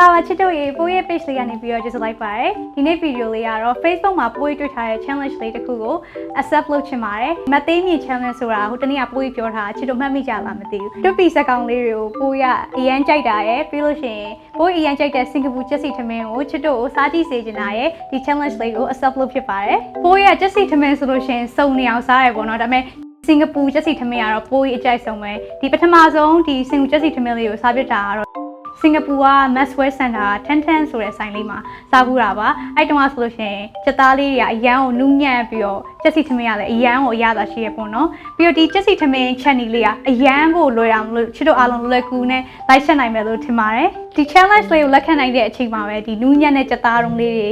္ဂလာပါချစ်တို့ရေပိုးရဲ့ page လေးကနေပြီးတော့ကြည့်လိုက်ပါရယ်ဒီနေ့ဗီဒီယိုလေးကတော့ Facebook မှာပိုးတွေ့ထားတဲ့ challenge လေးတစ်ခုကို accept လုပ်ချင်ပါတယ်မသိမြင် challenge ဆိုတာဟိုတနေ့ကပိုးကြီးပြောထားတာချစ်တို့မှတ်မိကြလားမသိဘူးတွပီစက်ကောင်လေးတွေကိုပိုးရအရန်ကြိုက်တာရယ်ပြီးလို့ရှိရင်ပိုးအရန်ကြိုက်တဲ့စင်ကာပူချက်စီထမင်းကိုချစ်တို့ကိုစားကြည့်စေချင်တာရယ်ဒီ challenge လေးကို accept လုပ်ဖြစ်ပါတယ်ပိုးရချက်စီထမင်းဆိုလို့ရှိရင်စုံနေအောင်စားရယ်ပေါ့နော်ဒါပေမဲ့စင်ကာပူချက်စီထမင်းကတော့ပိုးကြီးအကြိုက်ဆုံးပဲဒီပထမဆုံးဒီစင်ကာပူချက်စီထမင်းလေးကိုစားပြတာကတော့ စင်ကာပူက Maxwell Center ထန်ထန်ဆိုတဲ့ဆိုင်လေးမှာစားဘူးတာပါအဲ့တုန်းကဆိုလို့ရှိရင်ချက်သားလေးတွေကအရန်ကိုနူးညံ့ပြီးတော့ချက်စီထမင်းကလည်းအရန်ကိုအရသာရှိရပေါ့နော်ပြီးတော့ဒီချက်စီထမင်းချက်နီလေးကအရန်ကိုလွယ်အောင်လို့ချစ်တို့အားလုံးလွယ်လွယ်ကူကူနဲ့လိုက်ချက်နိုင်မယ်လို့ထင်ပါတယ်ဒီ challenge လေးကိုလက်ခံနိုင်တဲ့အချိန်မှာပဲဒီနူးညံ့တဲ့ချက်သားတုံးလေးတွေ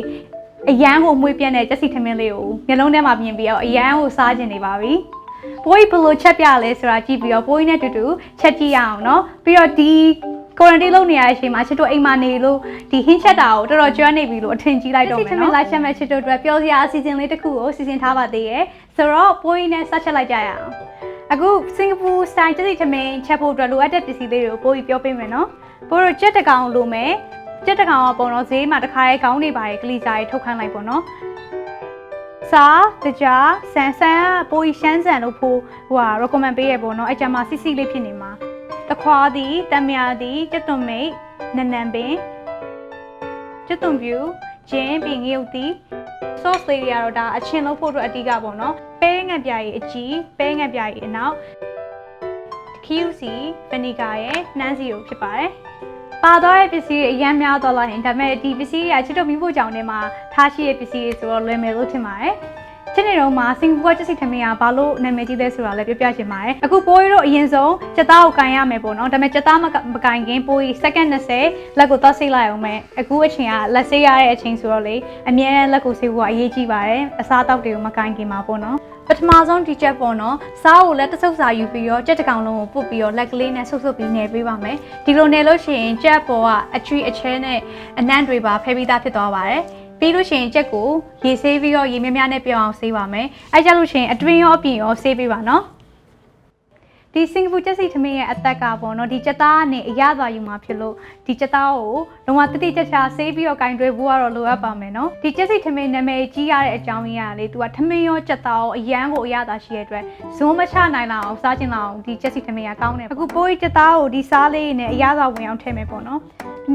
အရန်ကိုမွေးပြန့်တဲ့ချက်စီထမင်းလေးကိုမျိုးလုံးထဲမှာပြင်ပြီးတော့အရန်ကိုစားကျင်နေပါပြီပိုးကြီးဘယ်လိုချက်ပြလဲဆိုတာကြည့်ပြီးတော့ပိုးကြီးနဲ့တူတူချက်ကြည့်ရအောင်เนาะပြီးတော့ဒီ ကွာရန်တင်းလုပ်နေရတဲ့အချိန်မှာချစ်တို့အိမ်မှာနေလို့ဒီဟင်းချက်တာကိုတော်တော်ကျွမ်းနေပြီလို့အထင်ကြီးလိုက်တော့မယ်နော်။လိုက်ချက်မဲ့ချစ်တို့အတွက်ပြောစရာအစီအစဉ်လေးတစ်ခုကိုစီစဉ်ထားပါသေးရဲ့။ဆိုတော့ပိုးရင်းနဲ့ဆက်ချက်လိုက်ကြရအောင်။အခုစင်ကာပူစတိုင်တတိထမင်းချက်ဖို့အတွက်လိုအပ်တဲ့ပစ္စည်းလေးတွေကိုပိုးပြီးပြောပေးမယ်နော်။ပိုးတို့ကြက်တကောင်လိုမယ်။ကြက်တကောင်ကပုံတော့ဈေးမှာတစ်ခါရဲခေါင်းနေပါရဲ့ကလီစာရေးထုတ်ခိုင်းလိုက်ပေါ့နော်။စားတကြားဆန်ဆန်ကပိုးရှမ်းဆန်လို့ဖိုးဟိုဟာ recommend ပေးရပေါ့နော်အဲ့ကြမှာစီစီလေးဖြစ်နေမှာ တခွားသည်တံမြာသည်ကျက်သွန်မိတ်နနံပင်ကျက်သွန်ပြူဂျင်းပင်ငရုတ်သည် sauce လေးတွေကတော့ဒါအချင်းလို့ဖို့အတွက်အတိကပေါ့နော်ပဲငံပြားကြီးအကြီးပဲငံပြားကြီးအနောက် QC ဗနီဂါရဲ့နှမ်းစီကိုဖြစ်ပါတယ်ပါသွားတဲ့ပစ္စည်းတွေအများများသွားလာရင်ဒါပေမဲ့ဒီပစ္စည်းတွေကချစ်တို့မိဖို့ကြောင့်ထဲမှာထားရှိတဲ့ပစ္စည်းတွေဆိုတော့လွယ်မယ်လို့ထင်ပါတယ်။ ချစ်နေတော့မှာစင်ကာပူကချက်စီထမင်းကဘာလို့နာမည်ကြီးလဲဆိုတာလည်းပြောပြချင်ပါတယ်။အခုပိုးရီတို့အရင်ဆုံးချက်သားကိုကန်ရမယ်ပေါ့နော်။ဒါပေမဲ့ချက်သားမကန်ခင်ပိုးရီ second 20လက်ကိုသွားစိတ်လိုက်အောင်မယ်။အခုအချိန်ကလက်ဆေးရတဲ့အချိန်ဆိုတော့လေအမြဲတမ်းလက်ကိုဆေးဖို့ကအရေးကြီးပါတယ်။အစားအသောက်တွေကိုမကန်ခင်မှာပေါ့နော်။ပထမဆုံးဒီချက်ပေါ့နော်စားကိုလည်းတစ်ဆုပ်စာယူပြီးတော့ကြက်တကောင်လုံးကိုပုတ်ပြီးတော့လက်ကလေးနဲ့ဆုပ်ဆုပ်ပြီးနယ်ပေးပါမယ်ဒီလိုနယ်လို့ရှိရင်ကြက်ပေါ်ကအချွေအချဲနဲ့အနံ့တွေပါဖဲပြီးသားဖြစ်သွားပါတယ် ပြီးလို့ရှိရင်ကြက်ကိုရေဆေးပြီးတော့ရေများများနဲ့ပြောင်းအောင်ဆေးပါမယ်အဲကြလို့ရှိရင်အတွင်းရောအပြင်ရောဆေးပေးပါနော် ဒီစင်ကာပူချက်စီထမင်းရဲ့အသက်ကပေါ့နော်ဒီချက်သားနဲ့အရသာယူမှာဖြစ်လို့ဒီချက်သားကိုလုံးဝတိတိကျကျဆေးပြီးတော့ကင်တွယ်ဖို့ကတော့လိုအပ်ပါမယ်နော်ဒီချက်စီထမင်းနာမည်ကြီးရတဲ့အကြောင်းရင်းကလေသူကထမင်းရောချက်သားရောအရန်ကိုအရသာရှိရတဲ့အတွက်ဇုံးမချနိုင်လောက်အောင်စားကျင်လောက်အောင်ဒီချက်စီထမင်းကကောင်းတယ်အခုပိုးကြီးချက်သားကိုဒီစားလေးနဲ့အရသာဝင်အောင်ထည့်မယ်ပေါ့နော်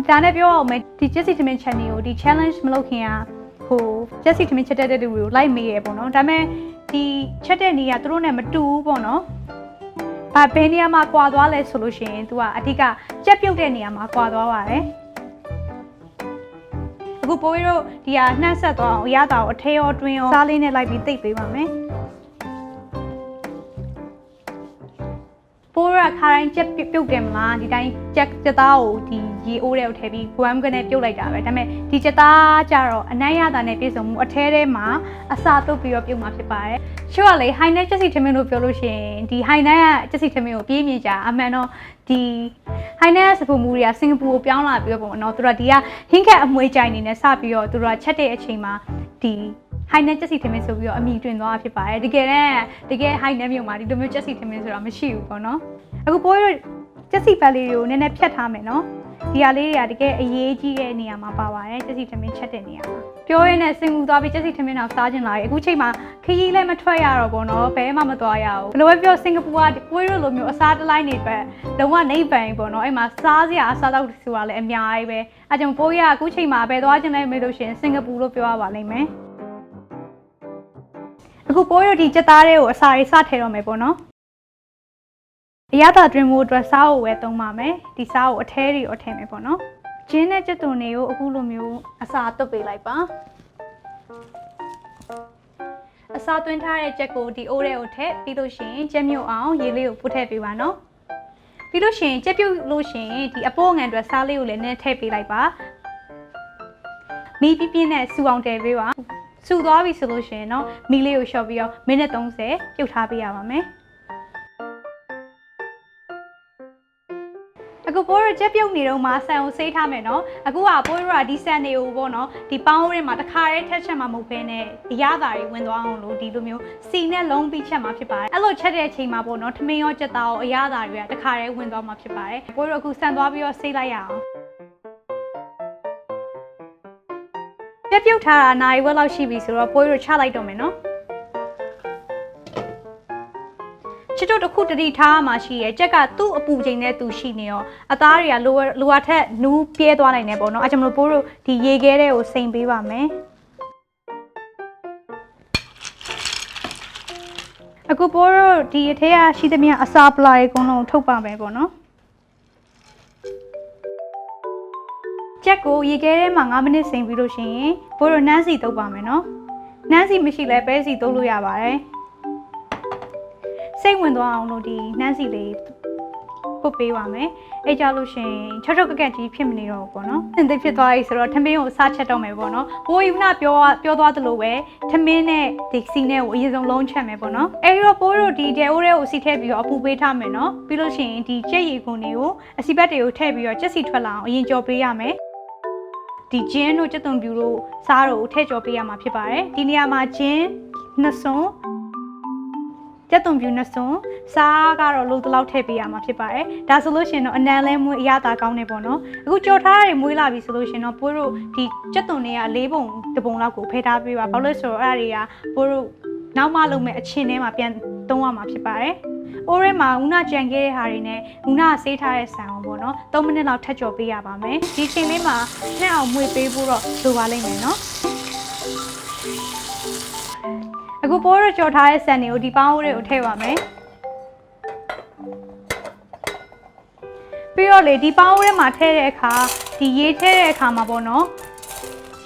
ဒါနဲ့ပြောအောင်မယ်ဒီချက်စီထမင်း channel ကိုဒီ challenge မလုပ်ခင်ကဟိုချက်စီထမင်းချက်တဲ့တဲ့လူတွေကိုလိုက်မေးရပေါ့နော်ဒါပေမဲ့ဒီချက်တဲ့နေရသူတို့နဲ့မတူဘူးပေါ့နော်။ ဘာဘယ်နေရာမှာကွာသွားလဲဆိုလို့ရှိရင် तू ကအဓိကကြက်ပြုတ်တဲ့နေရာမှာကွာသွားပါတယ်။အခုပိုးရီတို့ဒီဟာနှက်ဆက်သွားအောင်ရတာကိုအထဲရောတွင်းရောစားလေးနဲ့လိုက်ပြီးတိတ်ပေးပါမယ်။ ပိုးရခါတိုင်းကြက်ပြုတ်တယ်မလားဒီတိုင်းကြက်ကြက်သားကိုဒီရေအိုးထဲကိုထည့်ပြီး gram ကနေပြုတ်လိုက်တာပဲဒါပေမဲ့ဒီကြက်သားကြတော့အနံ့ရတာနဲ့ပြည့်စုံမှုအထဲထဲမှာအစာတုပ်ပြီးတော့ပြုတ်မှာဖြစ်ပါတယ်ချို့ကလေ high net ချက်စီထမင်းလို့ပြောလို့ရှိရင်ဒီ high net ကချက်စီထမင်းကိုပြေးမြင်ကြအမှန်တော့ဒီ high net စပူမူတွေကစင်ကာပူကိုပြောင်းလာပြီးတော့ပေါ့နော်သူတို့ကဒီကဟင်းခက်အမွေးကြိုင်နေနဲ့စပြီးတော့သူတို့ကချက်တဲ့အချိန်မှာဒီ high net ချက်စီထမင်းဆိုပြီးတော့အမိတွင်သွားဖြစ်ပါတယ်တကယ်တမ်းတကယ် high net မြို့မှာဒီလိုမျိုးချက်စီထမင်းဆိုတာမရှိဘူးပေါ့နော်အခုပိုးရချက်စီပတ်လေးတွေကိုနည်းနည်းဖြတ်ထားမယ်နော်ဒီဟာလေးတွေကတကယ်အရေးကြီးတဲ့နေရာမှာပါပါတယ်ချက်စီထမင်းချက်တဲ့နေရာမှာပြောရင်းနဲ့စင်ကူသွားပြီးချက်စီထမင်းတော့စားကျင်လာတယ်အခုချိန်မှာခရီးလည်းမထွက်ရတော့ဘောနော်ဘဲမှမသွားရဘူးဘယ်လိုပဲပြောစင်ကာပူကပိုးရလိုမျိုးအစားတလိုက်နေပဲလုံးဝနေပန်ပေါ့နော်အဲ့မှာစားစရာအစားတော့ဆိုတာလည်းအများကြီးပဲအဲကြောင့်ပိုးရအခုချိန်မှာပဲသွားကျင်လဲမေးလို့ရှိရင်စင်ကာပူလို့ပြောရပါလိမ့်မယ် အခုပိုးရဒီချက်သားတွေကိုအစာတွေစထည့်တော့မယ်ပေါ့နော်အရသာတွင်မှုအတွက်စားကိုပဲသုံးပါမယ်ဒီစားကိုအထဲတွေအထည့်မယ်ပေါ့နော်ဂျင်းနဲ့ကြက်သွန်တွေကိုအခုလိုမျိုးအစာတုပ်ပေးလိုက်ပါအစာသွင်းထားတဲ့ကြက်ကိုဒီအိုးထဲကိုထည့်ပြီးလို့ရှိရင်ကြက်မြုပ်အောင်ရေလေးကိုပို့ထည့်ပေးပါနော်ပြီးလို့ရှိရင်ကြက်ပြုတ်လို့ရှိရင်ဒီအပိုးငံအတွက်စားလေးကိုလည်းနည်းထည့်ပေးလိုက်ပါမီးပြပြင်းနဲ့စူအောင်တည်ပေးပါ စုသွားပြီဆိုလို့ရှိရင်တော့မီလေးကိုလျှော့ပြီးတော့မိနစ်30ပြုတ်ထားပေးရပါမယ်အခုပိုးရကြက်ပြုတ်နေတော့မှဆန်ကိုစေးထားမယ်နော်အခုကပိုးရကဒီဆန်တွေကိုပေါ့နော်ဒီပေါင်းရင်းမှာတစ်ခါတည်းထက်ချက်မှာမဟုတ်ဘဲနဲ့ဒီရတာတွေဝင်သွားအောင်လို့ဒီလိုမျိုးစီနဲ့လုံးပြီးချက်မှာဖြစ်ပါတယ်အဲ့လိုချက်တဲ့အချိန်မှာပေါ့နော်ထမင်းရောကြက်သားရောအရသာတွေကတစ်ခါတည်းဝင်သွားမှာဖြစ်ပါတယ်ပိုးရအခုဆန်သွားပြီးတော့စေးလိုက်ရအောင် ပြက်ပြုတ်ထားတာနာရီဝက်လောက်ရှိပြီဆိုတော့ပိုးရချလိုက်တော့မယ်နော်ချစ်တို့တစ်ခုတတိထားမှရှိရဲကြက်ကသူ့အပူချိန်နဲ့သူရှိနေရောအသားတွေကလိုလိုအပ်ထက်နူးပြဲသွားနိုင်တယ်ပေါ့နော်အဲကြောင့်မလို့ပိုးတို့ဒီရေခဲတဲ့ကိုစိန်ပေးပါမယ်အခုပိုးတို့ဒီအထက်ကရှိသမျှအစာပလာရေအကုန်လုံးထုတ်ပါမယ်ပေါ့နော် ကြက်ကိုရေခဲထဲမှာ9မိနစ်စိမ်ပြီးလို့ရှိရင်ဘိုးတို့နန်းစီတုပ်ပါမယ်နော်နန်းစီမရှိလဲပဲစီတုပ်လို့ရပါတယ်စိတ်ဝင်သွားအောင်လို့ဒီနန်းစီလေးပုတ်ပေးပါမယ်အဲ့ကြလို့ရှိရင်ချောချောကက်ကက်ကြီးဖြစ်မနေတော့ဘူးပေါ့နော်သင်သိဖြစ်သွားပြီဆိုတော့ထမင်းကိုစားချက်တော့မယ်ပေါ့နော်ဘိုးယူနာပြောပြောသွားသလိုပဲထမင်းနဲ့ဒီစီနဲ့ကိုအရင်ဆုံးလုံးချက်မယ်ပေါ့နော်အဲ့တော့ဘိုးတို့ဒီတဲအိုးတွေကိုစီထည့်ပြီးတော့အပူပေးထားမယ်နော်ပြီးလို့ရှိရင်ဒီကြက်ရီခွန်တွေကိုအစီဘက်တွေကိုထည့်ပြီးတော့ကြက်စီထွက်လာအောင်အရင်ကြော်ပေးရမယ် ဒီဂျင်းတို့ကြက်သွန်ပြူတို့စားတို့ထည့်ကြော်ပေးရမှာဖြစ်ပါတယ်ဒီနေရာမှာဂျင်းနှစ်စွန်းကြက်သွန်ပြူနှစ်စွန်းစားကတော့လို့တလောက်ထည့်ပေးရမှာဖြစ်ပါတယ်ဒါဆိုလို့ရှရင်တော့အနံလဲမွေးအရသာကောင်းနေပေါ့နော်အခုကြော်ထားရမွေးလာပြီဆိုလို့ရှရင်တော့ပိုးတို့ဒီကြက်သွန်တွေက၄ပုံတစ်ပုံလောက်ကိုဖယ်ထားပေးပါဘာလို့လဲဆိုတော့အဲ့ဒါတွေကပိုးတို့နောက်မှလုပ်မဲ့အချင်းထဲမှာပြန် သုံးရမှာဖြစ်ပါတယ်အိုးရဲမှာဦးနာကြံခဲ့တဲ့ဟာတွေနဲ့ဦးနာဆေးထားတဲ့ဆန်အောင်ပေါ့နော်3မိနစ်လောက်ထပ်ကြော်ပေးရပါမယ်ဒီချိန်လေးမှာနှက်အောင်မွေပေးဖို့တော့လိုပါလိမ့်မယ်နော်အခုပိုးရကြော်ထားတဲ့ဆန်တွေကိုဒီပေါင်းအိုးတွေကိုထည့်ပါမယ်ပြီးတော့လေဒီပေါင်းအိုးထဲမှာထည့်တဲ့အခါဒီရေထည့်တဲ့အခါမှာပေါ့နော်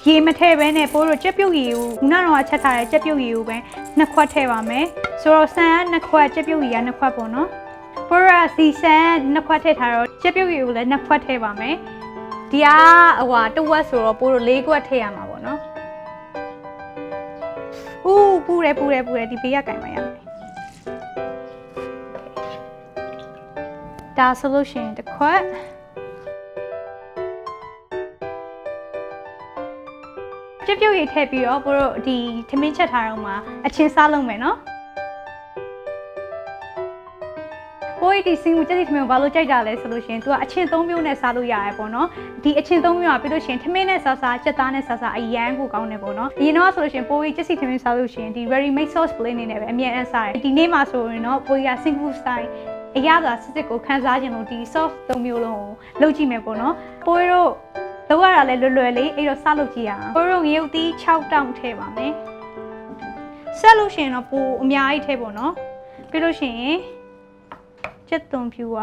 ရေမထည့်ဘဲနဲ့ပိုးတို့ကြက်ပြုတ်ရည်ကိုခုနကတော့ချက်ထားတဲ့ကြက်ပြုတ်ရည်ကိုပဲနှစ်ခွက်ထည့်ပါမယ် ဆိုတော့ဆန်ကနှစ်ခွက်ကြက်ပြုတ်ရည်ကနှစ်ခွက်ပေါ့နော်ပိုရစီဆန်နှစ်ခွက်ထည့်ထားတော့ချက်ပြုတ်ရည်ကိုလည်းနှစ်ခွက်ထည့်ပါမယ်ဒီကဟိုဟာတဝက်ဆိုတော့ပိုးတို့၄ခွက်ထည့်ရမှာပေါ့နော်ဦးပူတယ်ပူတယ်ပူတယ်ဒီဘေးကကင်မရမယ်ဒါဆိုလို့ရှိရင်တစ်ခွက်ချက်ပြုတ်ရည်ထည့်ပြီးတော့ပိုးတို့ဒီထမင်းချက်ထားတော့မှာအချင်းစားလုံးမယ်နော် ကိုရီဒီစင်ကိုကြက်စီထမင်းကိုဘာလို့ကြိုက်တာလဲဆိုလို့ရှိရင် तू ကအချင်း၃မျိုးနဲ့စားလို့ရတယ်ပေါ့နော်ဒီအချင်း၃မျိုးကပြီးလို့ရှိရင်ထမင်းနဲ့စားစားကြက်သားနဲ့စားစားအရန်ကိုကောင်းတယ်ပေါ့နော်အရင်တော့ဆိုလို့ရှိရင်ပိုရီကြက်စီထမင်းစားလို့ရှိရင်ဒီ ready made sauce plate နေနဲ့ပဲအမြဲတမ်းစားတယ်ဒီနေ့မှာဆိုရင်တော့ပိုရီက single style အရသာစစ်စစ်ကိုခန်းစားခြင်းလို့ဒီ sauce ၃မျိုးလုံးကိုလုပ်ကြည့်မယ်ပေါ့နော်ပိုရီတို့လောက်ရတာလဲလွယ်လွယ်လေးအဲ့တော့စားလုပ်ကြည့်ရအောင်ပိုရီတို့ရုပ်သီး6တောင်ထည့်ပါမယ်ဆက်လို့ရှိရင်တော့ပိုအများကြီးထည့်ပေါ့နော်ပြီးလို့ရှိရင် ကျက်သွန်ဖြူက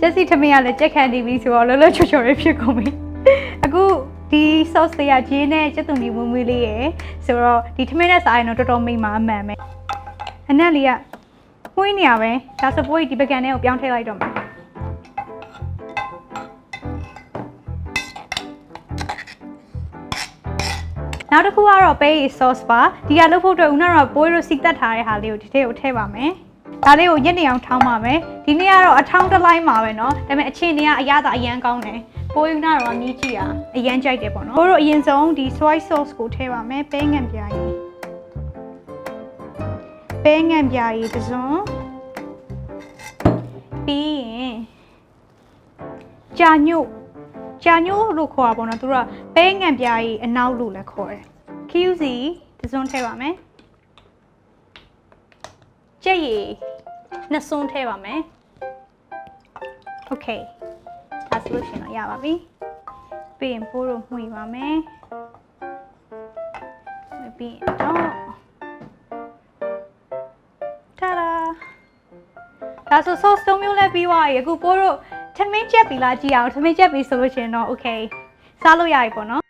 ကျက်စီထမင်းကလည်းကြက်ခန့်နေပြီဆိုတော့လောလောချောချောလေးဖြစ်ကုန်ပြီအခုဒီ sauce တွေကဂျင်းနဲ့ကျက်သွန်ဒီမွေးမွေးလေးရယ်ဆိုတော့ဒီထမင်းနဲ့စားရင်တော့တော်တော်မိမ့်မှာအမှန်ပဲအနက်လေးကဝင်းနေရပဲဒါဆိုပိုးဒီပကံထဲကိုပြောင်းထည့်လိုက်တော့မယ်နောက်တစ်ခုကတော့ bay sauce ပါဒီကလုပ်ဖို့အတွက်ဦးနောက်တော့ပိုးရိုစီတက်ထားတဲ့ဟာလေးကိုဒီထဲကိုထည့်ပါမယ် ဒါလေးကိုညက်နေအောင်ထောင်းပါမယ်ဒီနေ့ကတော့အထောင်းတစ်လိုက်မှာပဲเนาะဒါပေမဲ့အချင်းတွေကအရသာအရန်ကောင်းတယ်ပိုးယူနာတော့မြည်ကြည့်ရအရန်ကြိုက်တယ်ပေါ့နော်ပိုးတို့အရင်ဆုံးဒီ soy sauce ကိုထည့်ပါမယ်ပဲငံပြားကြီးပဲငံပြားကြီးတစ်စုံပြီးရင်ကြာညို့ကြာညို့လို့ခေါ်တာပေါ့နော်သူတို့ကပဲငံပြားကြီးအနောက်လို့လည်းခေါ်တယ် QC တစ်စုံထည့်ပါမယ် ကြက်ရည်နှစ်စုံထည့်ပါမယ် okay ဒါဆိုလို့ရှရင်တော့ရပါပြီပြီးရင်ပိုးတို့မှွေပါမယ်မှွေပြီးရင်တော့တာဒါဒါဆို sauce သုံးမျိုးလဲပြီးသွားပြီအခုပိုးတို့ထမင်းချက်ပြီလားကြည့်အောင်ထမင်းချက်ပြီဆိုလို့ရှရင်တော့ okay စားလို့ရပြီပေါ့နော်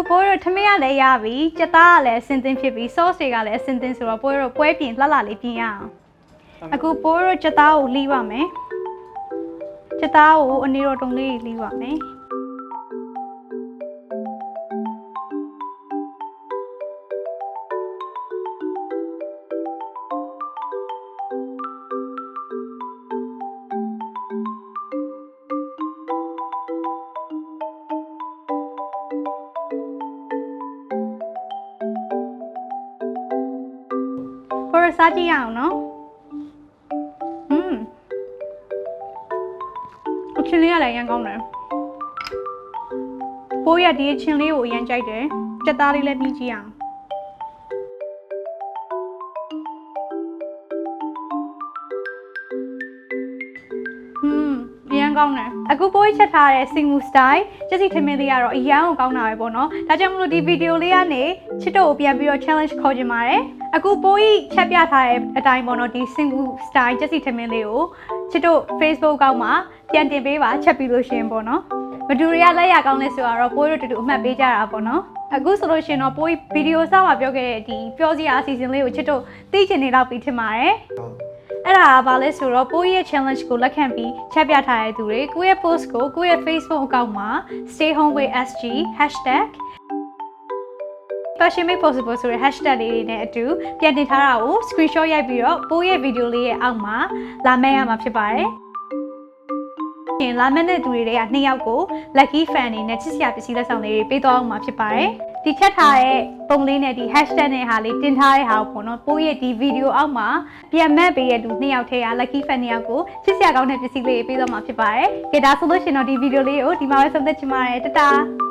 အခုပိုးရထမင်းရလည်းရပြီကြက်သားကလည်းအစင်သင်းဖြစ်ပြီ sauce တွေကလည်းအစင်သင်းဆိုတော့ပိုးရပွဲပြင်လှလှလေးပြင်ရအောင်အခုပိုးရကြက်သားကိုလှီးပါမယ်ကြက်သားကိုအနေတော်တုံလေးလှီးပါမယ် ပိုးရစားကြည့်ရအောင်နော်ဟွန်းအချင်းလေးကလည်းရမ်းကောင်းတယ်ပိုးရဒီအချင်းလေးကိုအရမ်းကြိုက်တယ်ကြက်သားလေးလည်းပြီးကြည့်အောင်ဟွန်းအရန်ကောင်းတယ်အခုပိုးချက်ထားတဲ့ single style ကျက်စီထမင်းလေးကတော့အရန်ကိုကောင်းတာပဲပေါ့နော်ဒါကြောင့်မလို့ဒီဗီဒီယိုလေးကနေချစ်တို့ကိုပြန်ပြီးတော့ challenge ခေါ်ချင်ပါတယ် အခုပိုးကြီးချက်ပြထားတဲ့အတိုင်းပေါ့နော်ဒီ single style ကျက်စီထမင်းလေးကိုချစ်တို့ Facebook ကောက်မှာပြန်တင်ပေးပါချက်ပြီးလို့ရှရင်ပေါ့နော်ဘဒူတွေကလက်ရကောင်းလဲဆိုတော့ပိုးတို့တူတူအမှတ်ပေးကြတာပေါ့နော်အခုဆိုလို့ရှရင်တော့ပိုးဗီဒီယိုစမှာပြောခဲ့တဲ့ဒီပြောစရာအစီအစဉ်လေးကိုချစ်တို့သိချင်နေတော့ပြီးထင်ပါတယ်အဲ့ဒါကဘာလဲဆိုတော့ပိုးရဲ့ challenge ကိုလက်ခံပြီးချက်ပြထားတဲ့သူတွေကိုယ့်ရဲ့ post ကိုကိုယ့်ရဲ့ Facebook account မှာ stay home with sg #passion make possible ဆိုတဲ့ hashtag လေးတွေနဲ့အတူပြန်တင်ထားတာကို screenshot ရိုက်ပြီးတော့ပိုးရဲ့ video လေးရဲ့အောက်မှာလာမဲရမှာဖြစ်ပါတယ်။ရှင်လာမဲတဲ့သူတွေတွေကနှစ်ယောက်ကို lucky fan အနေနဲ့ချစ်စရာပစ္စည်းလက်ဆောင်လေးတွေပေးသွားအောင်မှာဖြစ်ပါတယ်။ဒီချက်ထားတဲ့ပုံလေးနဲ့ဒီ hashtag နဲ့ဟာလေးတင်ထားတဲ့ဟာကိုပေါ့နော်ပိုးရဲ့ဒီ video အောက်မှာပြန်မဲ့ပေးတဲ့သူနှစ်ယောက်ထဲက lucky fan နှစ်ယောက်ကိုချစ်စရာကောင်းတဲ့ပစ္စည်းလေးတွေပေးသွားမှာဖြစ်ပါတယ်။ကြဒါဆိုလို့ရှင်တော့ဒီ video လေးကိုဒီမှာပဲဆုံးသက်ချင်ပါတယ်တတား